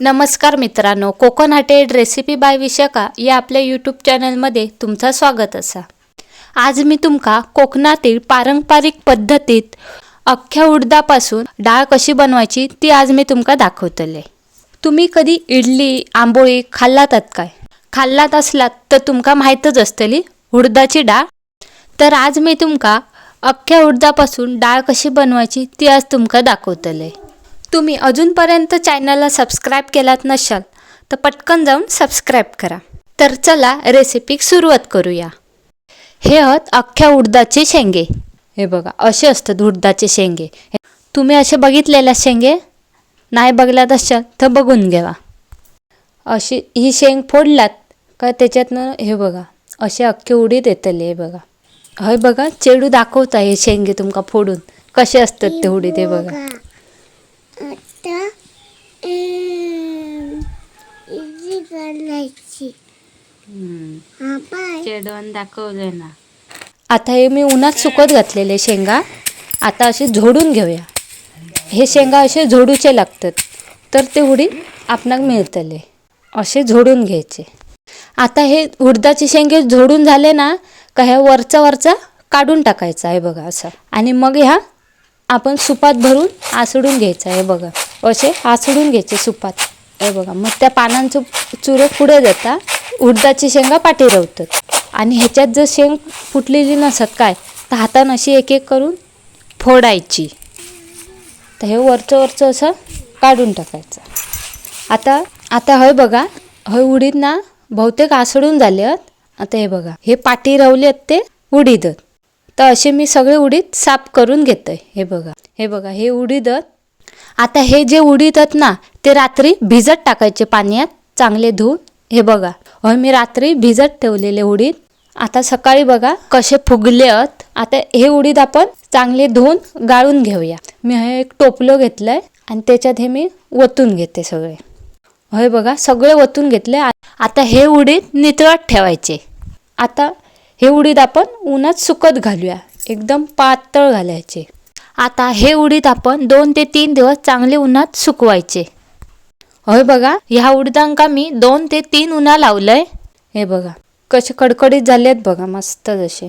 नमस्कार मित्रांनो कोकण हटेड रेसिपी बाय विशाखा या आपल्या यूट्यूब चॅनलमध्ये तुमचं स्वागत असा. आज मी तुमका कोकणातील पारंपरिक पद्धतीत अख्ख्या उडदापासून डाळ कशी बनवायची ती आज मी तुमका दाखवतले. तुम्ही कधी इडली आंबोळी खाल्लातात काय? खाल्लात असलात तर तुमका माहीतच असतली उडदाची डाळ. तर आज मी तुमका अख्ख्या उडदापासून डाळ कशी बनवायची ती आज तुमका दाखवतले. तुम्ही अजूनपर्यंत चॅनलला सबस्क्राईब केलात नसाल तर पटकन जाऊन सबस्क्राईब करा. तर चला रेसिपीक सुरुवात करूया. हे आहेत अख्ख्या उडदाचे शेंगे. हे बघा असे असतात उडदाचे शेंगे. तुम्ही असे बघितलेल्या शेंगे? नाही बघल्यात असाल तर बघून घ्यावा. अशी ही शेंग फोडलात का त्याच्यातनं हे बघा असे अख्खे उडी येतले हे बघा. हय बघा चेडू दाखवता हे शेंगे तुमका फोडून. कसे असतात ते उडीत हे बघा. आता इजी करायची हा चेडवण दाखवलंय ना आता हे मी उन्हात सुकत घातलेले शेंगा आता असे झोडून घेऊया. हे शेंगा असे झोडूचे लागतात तर ते उडीद आपणाक मिळतले. असे झोडून घ्यायचे. आता हे उडदाचे शेंगे झोडून झाले ना का ह्या वरचा वरचा काढून टाकायचा आहे बघा असं. आणि मग ह्या आपण सुपात भरून आसडून घ्यायचं आहे बघा. असे आसडून घ्यायचे सुपात. हे बघा मग त्या पानांचं चुरं पुढे जाता उडदाची शेंगा पाठी रवतात आणि ह्याच्यात जर शेंग फुटलेली नसत काय तर हातानं अशी एक एक करून फोडायची. तर हे वरचं वरचं असं काढून टाकायचं. आता आता हय बघा हय उडीद ना बहुतेक आसडून झाले आहेत. आता हे बघा हे पाठी रवले आहेत ते उडीदत तर असे मी सगळे उडीद साफ करून घेतोय. हे बघा हे बघा हे उडीदत आता हे जे उडीद आहेत ना ते रात्री भिजत टाकायचे पाण्यात चांगले धुवून. हे बघा होय मी रात्री भिजत ठेवलेले उडीद. आता सकाळी बघा कसे फुगले आहेत आता हे उडीद आपण चांगले धुवून गाळून घेऊया. मी हे एक टोपलं घेतलंय आणि त्याच्यात हे मी ओतून घेते सगळे. होय बघा सगळे ओतून घेतले. आता हे उडीद नितळत ठेवायचे. आता हे उडीद आपण उन्हात सुकत घालूया. एकदम पातळ घालायचे. आता हे उडीद आपण दोन ते तीन दिवस चांगले उन्हात सुकवायचे. होय बघा ह्या उडदांका मी दोन ते तीन उन्हा लावलंय. हे बघा कसे कडकडीत झाले आहेत बघा मस्त जसे.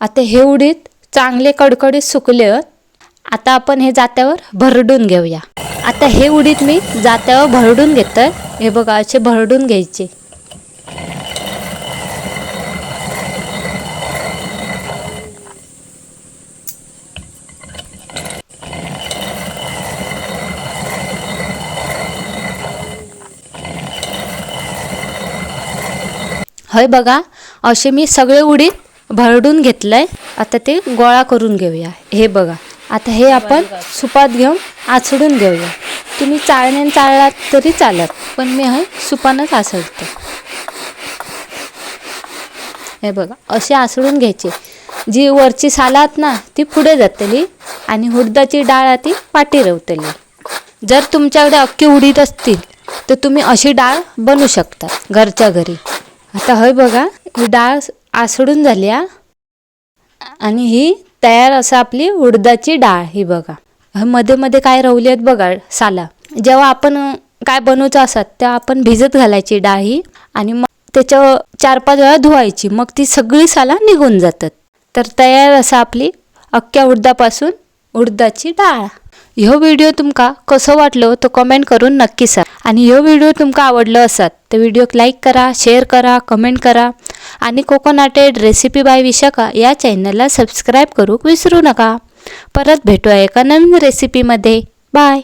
आता हे उडीद चांगले कडकडीत सुकले आहेत. आता आपण हे जात्यावर भरडून घेऊया. आता हे उडीद मी जात्यावर भरडून घेतोय. हे बघा असे भरडून घ्यायचे. हय बघा असे मी सगळे उडीद भरडून घेतलं आहे आता ते गोळा करून घेऊया. हे बघा आता हे आपण सुपात घेऊन आचडून घेऊया. तुम्ही चाळण्याने चाळलात तरी चालत पण मी हे सुपानच आसळते हे बघा असे आसळून घ्यायचे. जी वरची सालात ना ती पुढे जातली आणि हुडदाची डाळ ती पाठी रवतली. जर तुमच्याकडे अख्खी उडीद असतील तर तुम्ही अशी डाळ बनवू शकता घरच्या घरी. आता हय बघा ही डाळ आसडून झाली आणि ही तयार असं आपली उडदाची डाळ ही बघा. मध्ये मध्ये काय रवली आहेत बघा साला. जेव्हा आपण काय बनवायचं असतात तेव्हा आपण भिजत घालायची डाळ ही आणि मग त्याच्या चार पाच वेळा धुवायची. मग ती सगळी साला निघून जातात. तर तयार असं आपली अख्ख्या उडदापासून उडदाची डाळ. ह्यो व्हिडिओ तुमकां कसो वाटलो तो कमेंट करून नक्की सांग. आनी ह्यो व्हिडिओ तुमकां आवडलो आसात तर व्हिडिओक लाईक करा शेअर करा कमेंट करा. आणि कोकोनाटेड रेसिपी बाय विशाखा या चॅनलला सबस्क्राईब करूक विसरू नका. परत भेटूया एका नवीन रेसिपीमध्ये. बाय.